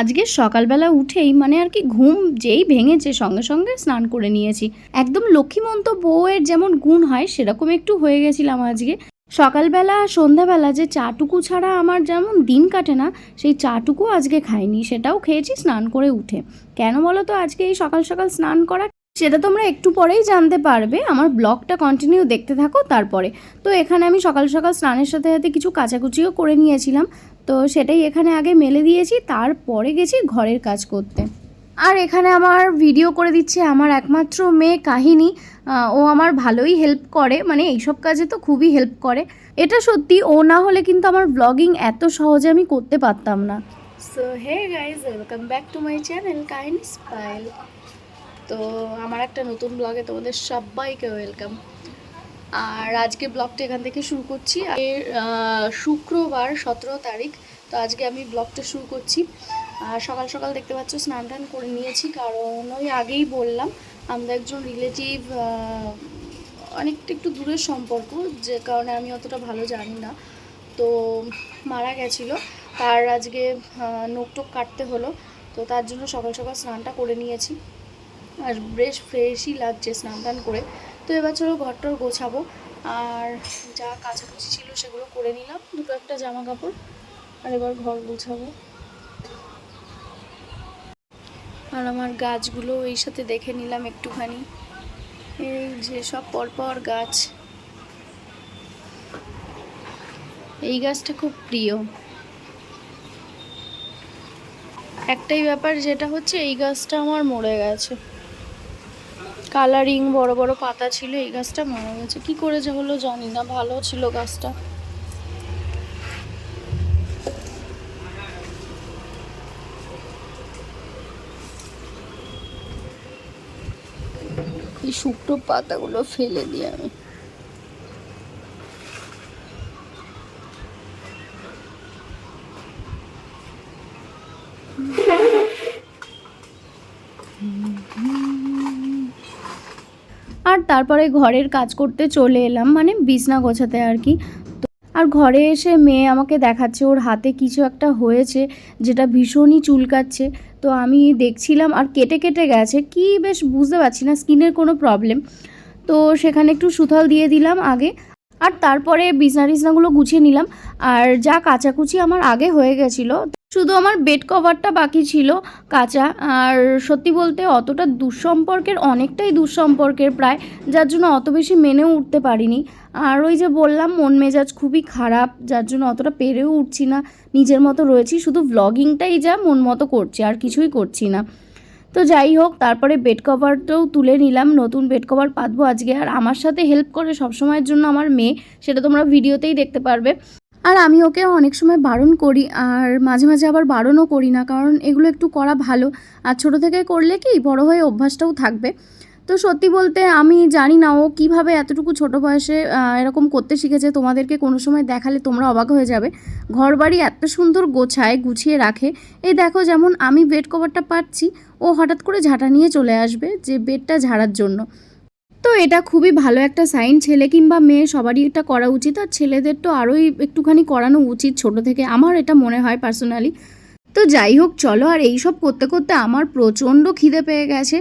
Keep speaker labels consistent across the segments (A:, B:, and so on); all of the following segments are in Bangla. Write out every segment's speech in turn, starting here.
A: আজকে সকালবেলা উঠেই মানে আর কি ঘুম যেই ভেঙেছে সঙ্গে সঙ্গে স্নান করে নিয়েছি। একদম লক্ষ্মীমন্ত বউয়ের যেমন গুণ হয় সেরকম একটু হয়ে গেছিলাম আজকে। সকালবেলা সন্ধ্যাবেলা যে চাটুকু ছাড়া আমার যেমন দিন কাটে না, সেই চাটুকু আজকে খাইনি, সেটাও খেয়েছি স্নান করে উঠে। কেন বলো তো আজকে এই সকাল সকাল স্নান করা সেটা তোমরা একটু পরেই জানতে পারবে। আমার ব্লগটা কন্টিনিউ দেখতে থাকো তারপরে। তো এখানে আমি সকাল সকাল স্নানের সাথে সাথে কিছু কাচাকুচিও করে নিয়েছিলাম। তো সেটাই এখানে আগে মেলে দিয়েছি, তারপরে গেছি ঘরের কাজ করতে। আর এখানে আমার ভিডিও করে দিচ্ছে আমার একমাত্র মেয়ে কাহিনী। ও আমার ভালোই হেল্প করে মানে এইসব কাজে তো খুবই হেল্প করে। এটা সত্যি, ও না হলে কিন্তু আমার ব্লগিং এত সহজে আমি করতে পারতাম না। So hey guys welcome back to my channel কাহিনী স্পাইল তো আমার একটা নতুন ব্লগে তোমাদের সবাইকে ওয়েলকাম আর আজকে ব্লগটা এখান থেকে শুরু করছি। শুক্রবার, সতেরো তারিখ। তো আজকে আমি ব্লগটা শুরু করছি। আর সকাল সকাল দেখতে পাচ্ছ, স্নান টান করে নিয়েছি। কারণ ওই আগেই বললাম, আমরা একজন রিলেটিভ অনেকটা একটু দূরের সম্পর্ক, যে কারণে আমি অতটা ভালো জানি না। তো মারা গেছিল। তার আজকে নোক টোক কাটতে হলো। তো তার জন্য সকাল সকাল স্নানটা করে নিয়েছি। আর বেশ ফ্রেশই লাগছে স্নান টান করে। তো এবার চলো ঘরটর গোছাবো। আর যা কাছাকুচি ছিল সেগুলো করে নিলাম। দুটো একটা জামা কাপড় আর এবার ঘর গোছাবো। আর আমার গাছগুলো এই সাথে দেখে নিলাম একটুখানি। এই যে সব পরপর গাছ। এই গাছটা খুব প্রিয়। একটাই ব্যাপার যেটা হচ্ছে, এই গাছটা আমার মরে গেছে। কালারিং বড় বড় পাতা ছিল, এই গাছটা মারা গেছে। কি করে যে হলো জানি না, ভালো ছিল গাছটা। এই শুকনো পাতাগুলো ফেলে দিই আমি আর তারপরে ঘরের কাজ করতে চলে এলাম মানে বিছনা গোছাতে আর কি। আর ঘরে এসে মেয়ে আমাকে দেখাচ্ছে, ওর হাতে কিছু একটা হয়েছে যেটা ভীষণই চুলকাচ্ছে। তো আমি দেখছিলাম আর কেটে কেটে গেছে, কি বেশ বুঝতে পারছি না, স্কিনের কোনো প্রবলেম। তো সেখানে একটু সুথল দিয়ে দিলাম আগে, আর তারপরে বিছনা টিছনাগুলো গুছিয়ে নিলাম। আর যা কাচাকুচি আমার আগে হয়ে গেছিল শুধু আমার বেড কভারটা বাকি ছিল, কাঁচা। আর সত্যি বলতে অতটা দুঃসম্পর্কের, অনেকটাই দুঃসম্পর্কের প্রায়, যার জন্য অত বেশি মেনেও উঠতে পারিনি। আর ওই যে বললাম, মন মেজাজ খুবই খারাপ, যার জন্য অতটা পেরেও উঠছি না, নিজের মতো রয়েছি, শুধু ভ্লগিংটাই যা মন মতো করছি, আর কিছুই করছি না। তো যাই হোক, তারপরে বেড কভারটাও তুলে নিলাম, নতুন বেড কভার পাতবো আজকে। আর আমার সাথে হেল্প করে সবসময়ের জন্য আমার মেয়ে, সেটা তোমরা ভিডিওতেই দেখতে পারবে। আর আমি ওকে অনেক সময় বারণ করি, আর মাঝে মাঝে আবার বারণও করি না, কারণ এগুলো একটু করা ভালো। আর ছোটো থেকে করলে কি, বড় হয়ে অভ্যাসটাও থাকবে। তো সত্যি বলতে আমি জানি না ও কীভাবে এতটুকু ছোট বয়সে এরকম করতে শিখেছে। তোমাদেরকে কোনো সময় দেখালে তোমরা অবাক হয়ে যাবে। ঘর বাড়ি এত সুন্দর গোছায়, গুছিয়ে রাখে। এই দেখো যেমন আমি বেড কভারটা পাচ্ছি, ও হঠাৎ করে ঝাঁটা নিয়ে চলে আসবে যে বেডটা ঝাড়ার জন্য। তো এটা খুবই ভালো একটা সাইন ছেলে কিংবা মেয়ে, সবারই এটা করা উচিত। আর ছেলেদের তো আরোই একটুখানি করানো উচিত ছোট থেকে। আমার এটা মনে হয় পার্সোনালি তো যাই হোক, চলো। আর এই সব করতে করতে আমার প্রচণ্ড খিদে পেয়ে গেছে।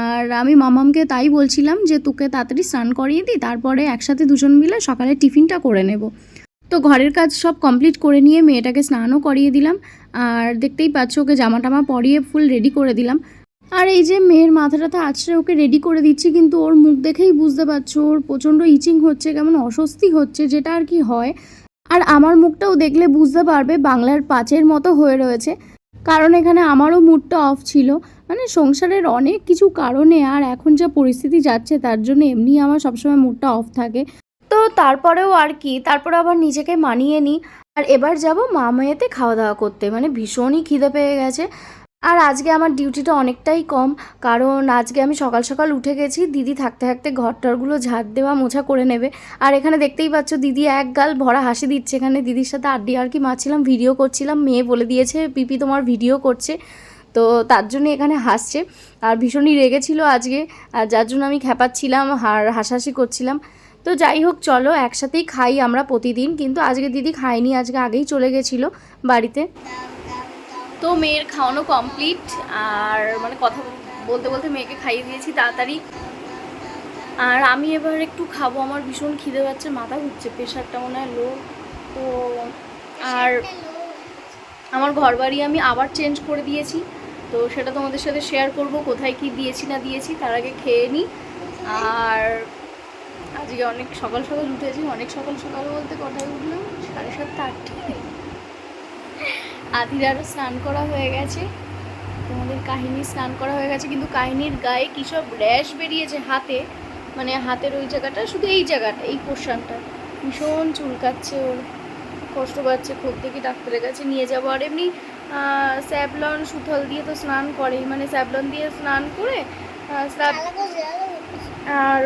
A: আর আমি মামামকে তাই বলছিলাম যে, তোকে তাড়াতাড়ি স্নান করিয়ে দিই, তারপরে একসাথে দুজন মিলে সকালে টিফিনটা করে নেব। তো ঘরের কাজ সব কমপ্লিট করে নিয়ে মেয়েটাকে স্নানও করিয়ে দিলাম। আর দেখতেই পাচ্ছ, ওকে জামা টামা পরিয়ে ফুল রেডি করে দিলাম। আর এই যে মেয়ের মাথাটা তো আছড়ে ওকে রেডি করে দিচ্ছি, কিন্তু ওর মুখ দেখেই বুঝতে পারছ, ওর প্রচণ্ড ইচিং হচ্ছে, কেমন অস্বস্তি হচ্ছে, যেটা আর কি হয়। আর আমার মুখটাও দেখলে বুঝতে পারবে বাংলার পাঁচের মতো হয়ে রয়েছে। কারণ এখানে আমারও মুডটা অফ ছিল। মানে সংসারের অনেক কিছু কারণে আর এখন যা পরিস্থিতি যাচ্ছে, তার জন্য এমনি আমার সবসময় মুডটা অফ থাকে। তো তারপরেও আর কি, তারপরে আবার নিজেকে মানিয়ে নিই। আর এবার যাব মা মেয়েতে খাওয়া দাওয়া করতে। মানে ভীষণই খিদে পেয়ে গেছে। আর আজকে আমার ডিউটিটা অনেকটাই কম, কারণ আজকে আমি সকাল সকাল উঠে গেছি, দিদি থাকতে থাকতে ঘরটরগুলো ঝাড় দেওয়া মোছা করে নেবে। আর এখানে দেখতেই পাচ্ছ দিদি এক গাল ভরা হাসি দিচ্ছে, এখানে দিদির সাথে আড্ডি আর কি মারছিলাম ভিডিও করছিলাম, মেয়ে বলে দিয়েছে, পিপি তোমার ভিডিও করছে। তো তার জন্য এখানে হাসছে। আর ভীষণই রেগেছিল আজকে, আর যার জন্য আমি খেপাচ্ছিলাম আর হাসাহাসি করছিলাম। তো যাই হোক, চলো একসাথেই খাই আমরা প্রতিদিন, কিন্তু আজকে দিদি খায়নি, আজকে আগেই চলে গেছিল বাড়িতে। তো মেয়ের খাওয়ানো কমপ্লিট আর মানে কথা বলতে বলতে মেয়েকে খাইয়ে দিয়েছি তাড়াতাড়ি। আর আমি এবার একটু খাব, আমার ভীষণ খিদে পাচ্ছে, মাথা ঘুরছে, প্রেশারটা মনে হয় লো তো আর আমার ঘর বাড়ি আমি আবার চেঞ্জ করে দিয়েছি, তো সেটা তোমাদের সাথে শেয়ার করব, কোথায় কি দিয়েছি না দিয়েছি, তার আগে খেয়ে নিই আর আজকে অনেক সকাল সকাল উঠেছি, অনেক সকাল সকাল বলতে কটায় উঠলাম সাড়ে সাতটা আটটায়। আদিরারও স্নান করা হয়ে গেছে। তোমাদের কাহিনী স্নান করা হয়ে গেছে, কিন্তু কাহিনীর গায়ে কী সব র্যাশ বেরিয়েছে হাতে? মানে হাতের ওই জায়গাটা, শুধু এই জায়গাটা, এই পোর্শনটা ভীষণ চুলকাচ্ছে ওর, কষ্ট পাচ্ছে, খুব দেখি ডাক্তারের কাছে নিয়ে যাব। আর এমনি স্যাবলন সুথল দিয়ে তো স্নান করেই। মানে স্যাবলন দিয়ে স্নান করে আর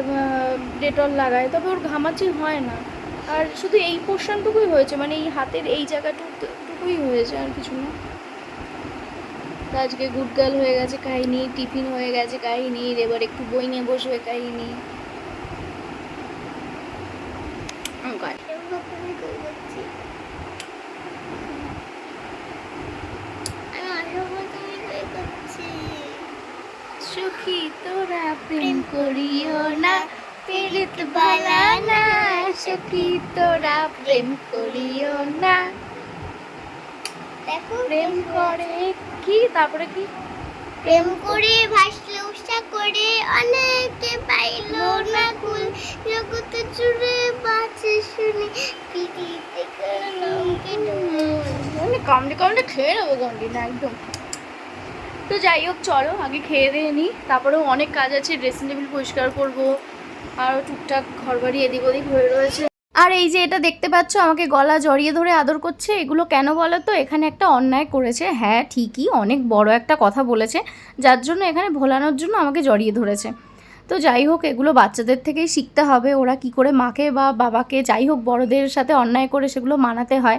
A: ডেটল লাগায়। তবে ওর ঘামাচি হয় না। আর শুধু এই পোর্শনটুকুই হয়েছে মানে এই হাতের এই জায়গাটুকুই হয়েছে আর কিছু না। আজকে গুড গার্ল হয়ে গেছে, কাহিনি, টিফিন হয়ে গেছে কাহিনির এবার একটু বই নিয়ে বসবে, কাহিনি। সুখী তোরা প্রেম করিও না, পীড়িত বানানা সুখী তোরা প্রেম করিও না। প্রেম করে কি? তারপরে কি?
B: প্রেম করে ভাসলে উষা করে অনেকে পাইল না কুল জুড়ে বাঁচে শুনে পিটিতে
A: মানে কামড়ে কামড়ে খেয়ে নেব গন্ডি না একদম। তো যাই হোক চলো আগে খেয়ে দিয়ে নিই তারপরেও অনেক কাজ আছে ড্রেসিং টেবিল পরিষ্কার করব। আর টুকটাক ঘর বাড়ি এদিক ওদিক হয়ে রয়েছে। আর এই যে এটা দেখতে পাচ্ছ, আমাকে গলা জড়িয়ে ধরে আদর করছে। এগুলো কেন বলো তো? এখানে একটা অন্যায় করেছে। হ্যাঁ ঠিকই, অনেক বড় একটা কথা বলেছে, যার জন্য এখানে ভোলানোর জন্য আমাকে জড়িয়ে ধরেছে। তো যাই হোক, এগুলো বাচ্চাদের থেকেই শিখতে হবে। ওরা কি করে মাকে বা বাবাকে, যাই হোক, বড়দের সাথে অন্যায় করে সেগুলো মানাতে হয়।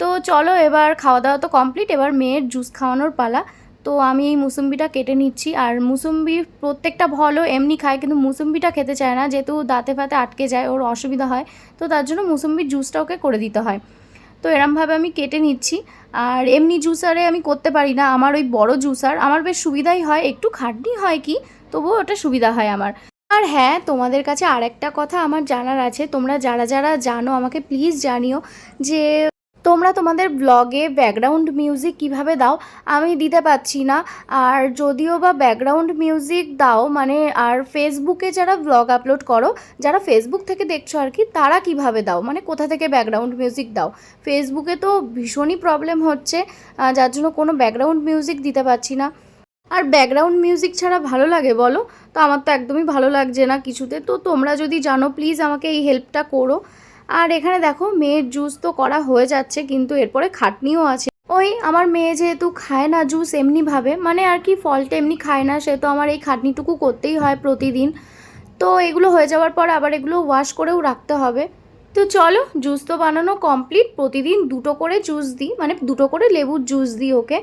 A: তো চলো, এবার খাওয়া দাওয়া তো কমপ্লিট এবার মেয়ের জুস খাওয়ানোর পালা। তো আমি এই মুসম্বিটা কেটে নিচ্ছি। আর মুসম্বি প্রত্যেকটা ফলও এমনি খায়, কিন্তু মুসম্বিটা খেতে চায় না। যেহেতু দাঁতে ফাতে আটকে যায়, ওর অসুবিধা হয়। তো তার জন্য মুসম্বির জুসটা ওকে করে দিতে হয়। তো এরমভাবে আমি কেটে নিচ্ছি। আর এমনি জুসারে আমি করতে পারি না। আমার ওই বড় জুসার আমার বেশ সুবিধাই হয়। একটু খাটনি হয় কি, তবুও ওটা সুবিধা হয় আমার। আর হ্যাঁ তোমাদের কাছে আরেকটা কথা আমার জানার আছে। তোমরা যারা যারা জানো, আমাকে প্লিজ জানিও যে তোমরা তোমাদের ব্লগে ব্যাকগ্রাউন্ড মিউজিক কীভাবে দাও, আমি দিতে পারছি না। আর যদিও বা ব্যাকগ্রাউন্ড মিউজিক দাও মানে আর ফেসবুকে যারা ব্লগ আপলোড করো, যারা ফেসবুক থেকে দেখছ আর কি, তারা কীভাবে দাও? মানে কোথা থেকে ব্যাকগ্রাউন্ড মিউজিক দাও? ফেসবুকে তো ভীষণই প্রবলেম হচ্ছে যার জন্য কোনো ব্যাকগ্রাউন্ড মিউজিক দিতে পারছি না। আর ব্যাকগ্রাউন্ড মিউজিক ছাড়া ভালো লাগে বলো? তো আমার তো একদমই ভালো লাগছে না কিছুতে। তো তোমরা যদি জানো প্লিজ আমাকে এই হেল্পটা করো। আর এখানে দেখো, মেয়ের জুস তো করা হয়ে যাচ্ছে, কিন্তু এরপরে খাটনিও আছে। ওই আমার মেয়ে যেহেতু খায় না জুস এমনিভাবে মানে আর কি ফলটা এমনি খায় না, সে তো আমার এই খাটনিটুকু করতেই হয় প্রতিদিন। তো এগুলো হয়ে যাওয়ার পর আবার এগুলো ওয়াশ করেও রাখতে হবে। তো চলো জুস তো বানানো কমপ্লিট প্রতিদিন দুটো করে জুস দিই মানে দুটো করে লেবুর জুস দিই ওকে।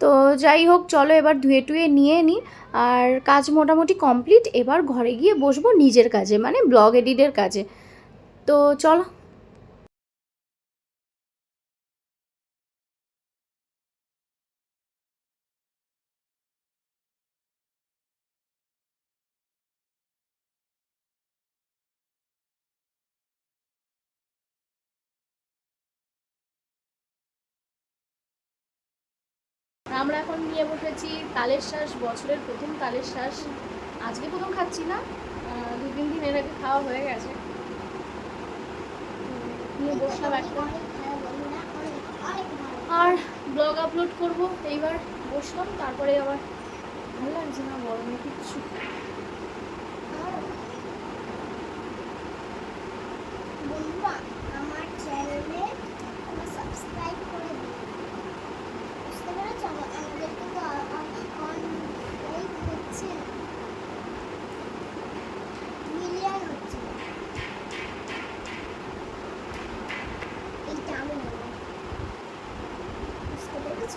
A: তো যাই হোক, চলো এবার ধুয়ে টুয়ে নিয়ে নিই আর কাজ মোটামুটি কমপ্লিট এবার ঘরে গিয়ে বসবো নিজের কাজে মানে ব্লগ এডিটের কাজে। তো চলো। আমরা এখন নিয়ে বসেছি তালের শ্বাস বছরের প্রথম তালের শ্বাস আজকে প্রথম খাচ্ছি না। দু তিন দিন এর আগে খাওয়া হয়ে গেছে। নিয়ে বসলাম একটা আর ব্লগ আপলোড করব। এইবার বসলাম, তারপরে আবার ভালো লাগছে না, গরমে কিচ্ছু
B: বন্ধুরা আমার চ্যানেলে সাবস্ক্রাইব করে দিন বুঝতে পেরেছ আমা- আমাদেরকে তো অনেক হচ্ছে মিলিয়ন হচ্ছে এইটা আমি নেব। বুঝতে পেরেছ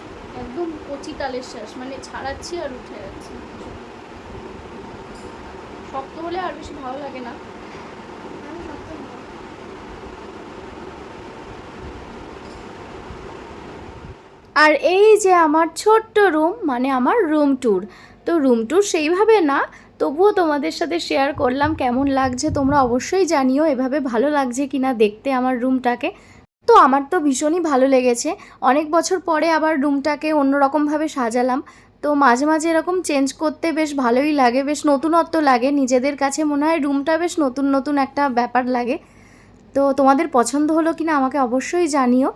A: একদম তালের শ্বাস মানে ছাড়াচ্ছি আর উঠে যাচ্ছি। শক্ত হলে আর বেশি ভালো লাগে না। আর এই যে আমার ছোট্ট রুম মানে আমার রুম ট্যুর। তো রুম ট্যুর সেইভাবে না তবুও তোমাদের সাথে শেয়ার করলাম কেমন লাগছে তোমরা অবশ্যই জানিও এভাবে ভালো লাগছে কি না দেখতে আমার রুমটাকে। তো আমার তো ভীষণই ভালো লেগেছে। অনেক বছর পরে আবার রুমটাকে অন্যরকমভাবে সাজালাম। তো মাঝে মাঝে এরকম চেঞ্জ করতে বেশ ভালোই লাগে, বেশ নতুনত্ব লাগে। নিজেদের কাছে মনে হয় রুমটা বেশ নতুন নতুন একটা ব্যাপার লাগে। তো তোমাদের পছন্দ হলো কি না আমাকে অবশ্যই জানিও।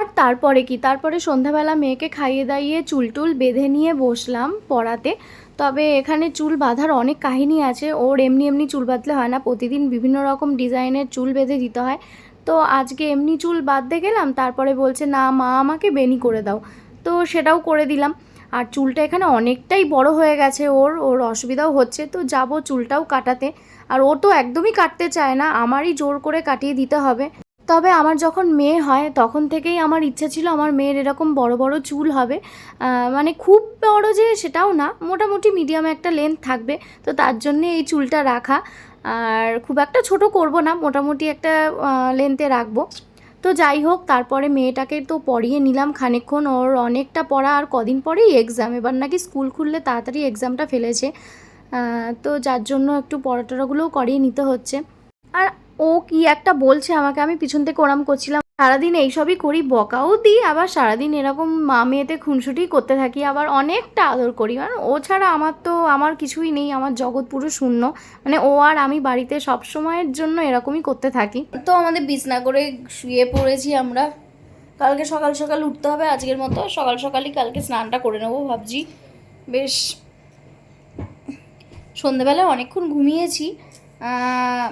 A: আর তারপরে কি? তারপরে সন্ধ্যাবেলা মেয়েকে খাইয়ে দাইয়ে চুল টুল বেঁধে নিয়ে বসলাম পড়াতে। তবে এখানে চুল বাঁধার অনেক কাহিনী আছে। ওর এমনি এমনি চুল বাঁধলে হয় না। প্রতিদিন বিভিন্ন রকম ডিজাইনের চুল বেঁধে দিতে হয়। তো আজকে এমনি চুল বাঁধতে গেলাম, তারপরে বলছে, না মা, আমাকে বেনি করে দাও। তো সেটাও করে দিলাম। আর চুলটা এখানে অনেকটাই বড় হয়ে গেছে ওর ওর অসুবিধাও হচ্ছে। তো যাব চুলটাও কাটাতে। আর ও তো একদমই কাটতে চায় না, আমারই জোর করে কাটিয়ে দিতে হবে। তবে আমার যখন মেয়ে হয়, তখন থেকেই আমার ইচ্ছা ছিল আমার মেয়ের এরকম বড় বড় চুল হবে। মানে খুব বড় যে সেটাও না, মোটামুটি মিডিয়াম একটা লেন্থ থাকবে। তো তার জন্যে এই চুলটা রাখা। আর খুব একটা ছোট করব না, মোটামুটি একটা লেন্থে রাখব। তো যাই হোক, তারপরে মেয়েটাকে তো পড়িয়ে নিলাম খানিকক্ষণ। ওর অনেকটা পড়া আর কদিন পরেই এক্সাম এবার নাকি স্কুল খুললে তাড়াতাড়ি এক্সামটা ফেলেছে। তো যার জন্য একটু পড়াটরাগুলোও করিয়ে নিতে হচ্ছে। আর ও কি একটা বলছে আমাকে, আমি পিছন থেকে ওরাম করছিলাম। সারাদিন এইসবই করি, বকাও দিই, আবার সারাদিন এরকম মা মেয়েতে খুনসুটি করতে থাকি, আবার অনেকটা আদর করি। মানে ও ছাড়া আমার তো, আমার কিছুই নেই, আমার জগৎ পুরো শূন্য। মানে ও আর আমি বাড়িতে সব সময়ের জন্য এরকমই করতে থাকি। তো আমাদের বিছনা করে শুয়ে পড়েছি আমরা। কালকে সকাল সকাল উঠতে হবে, আজকের মতো। সকাল সকালই কালকে স্নানটা করে নেব ভাবছি। বেশ সন্ধেবেলা অনেকক্ষণ ঘুমিয়েছি।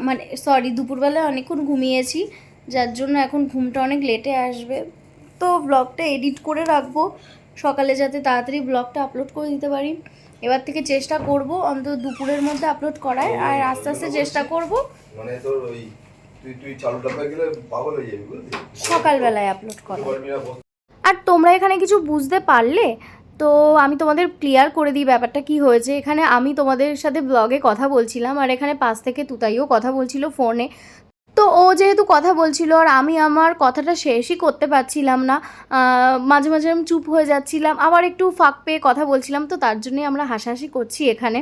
A: মানে সরি দুপুরবেলা অনেকক্ষণ ঘুমিয়েছি। যার জন্য এখন ঘুমটা অনেক লেটে আসবে। তো ব্লগটা এডিট করে রাখব। সকালে যাতে তাড়াতাড়ি ব্লগটা আপলোড করে দিতে পারি। এবার থেকে চেষ্টা করব অন্তত দুপুরের মধ্যে আপলোড করার। আর আস্তে আস্তে চেষ্টা করব।
C: মানে তোর ওই তুই তুই চালু ডাব্বা গেলে পাগল হয়ে যাবি বুঝলি?
A: সকালবেলায় আপলোড
C: বস-
A: আর তোমরা এখানে কিছু বুঝতে পারলে? তো আমি তোমাদের ক্লিয়ার করে দিই ব্যাপারটা কি হয়েছে। এখানে আমি তোমাদের সাথে ব্লগে কথা বলছিলাম। আর এখানে পাশ থেকে তুতাইও কথা বলছিল ফোনে তো ও যেহেতু কথা বলছিল আর আমি আমার কথাটা শেষই করতে পারছিলাম না মাঝে মাঝে আমি চুপ হয়ে যাচ্ছিলাম, আবার একটু ফাঁক পেয়ে কথা বলছিলাম, তো তার জন্যই আমরা হাসাহাসি করছি এখানে।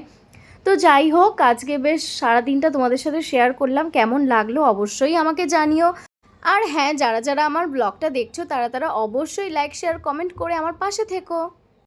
A: তো যাই হোক, আজকে বেশ সারাদিনটা তোমাদের সাথে শেয়ার করলাম, কেমন লাগল অবশ্যই আমাকে জানিও। আর হ্যাঁ যারা যারা আমার ব্লগটা দেখছ, তারা তারা অবশ্যই লাইক শেয়ার কমেন্ট করে আমার পাশে থেকো।